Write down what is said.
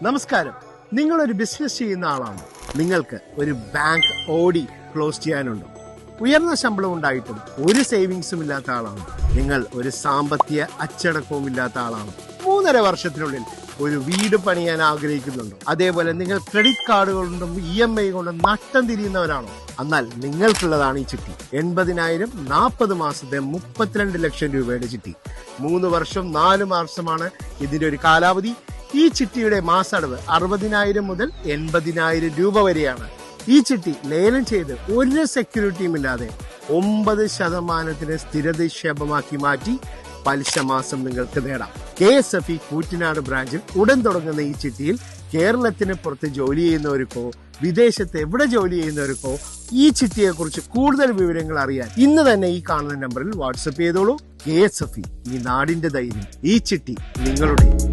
നമസ്കാരം. നിങ്ങൾ ഒരു ബിസിനസ് ചെയ്യുന്ന ആളാണ്. നിങ്ങൾക്ക് ഒരു ബാങ്ക് ഓടി ക്ലോസ് ചെയ്യാനുണ്ട്. ഉയർന്ന ശമ്പളം ഉണ്ടായിട്ടും ഒരു സേവിങ്സും ഇല്ലാത്ത ആളാണ്. നിങ്ങൾ ഒരു സാമ്പത്തിക അച്ചടക്കവും ഇല്ലാത്ത ആളാണ്. മൂന്നര വർഷത്തിനുള്ളിൽ ഒരു വീട് പണിയാൻ ആഗ്രഹിക്കുന്നുണ്ടോ. അതേപോലെ നിങ്ങൾ ക്രെഡിറ്റ് കാർഡുകൾ കൊണ്ടും ഇ എം ഐ കൊണ്ടും നട്ടം തിരിയുന്നവരാണോ. എന്നാൽ നിങ്ങൾക്കുള്ളതാണ് ഈ ചിട്ടി. എൺപതിനായിരം നാൽപ്പത് മാസത്തെ മുപ്പത്തിരണ്ട് ലക്ഷം രൂപയുടെ ചിട്ടി. മൂന്ന് വർഷം നാല് മാസമാണ് ഇതിന്റെ ഒരു കാലാവധി. ഈ ചിട്ടിയുടെ മാസടവ് അറുപതിനായിരം മുതൽ എൺപതിനായിരം രൂപ വരെയാണ്. ഈ ചിട്ടി ലേലം ചെയ്ത് ഒരു സെക്യൂരിറ്റിയും ഇല്ലാതെ ഒമ്പത് ശതമാനത്തിന് സ്ഥിരനിക്ഷേപമാക്കി മാറ്റി പലിശ മാസം നിങ്ങൾക്ക് നേടാം. K S F E Koottinad ബ്രാഞ്ചിൽ ഉടൻ തുടങ്ങുന്ന ഈ ചിട്ടിയിൽ കേരളത്തിന് പുറത്ത് ജോലി ചെയ്യുന്നവർക്കോ വിദേശത്ത് എവിടെ ജോലി ചെയ്യുന്നവർക്കോ ഈ ചിട്ടിയെ കുറിച്ച് കൂടുതൽ വിവരങ്ങൾ അറിയാൻ ഇന്ന് തന്നെ ഈ കാണുന്ന നമ്പറിൽ വാട്സപ്പ് ചെയ്തോളൂ. കെ എസ് എഫ് ഇ ഈ നാടിന്റെ ധൈര്യം. ഈ ചിട്ടി നിങ്ങളുടെ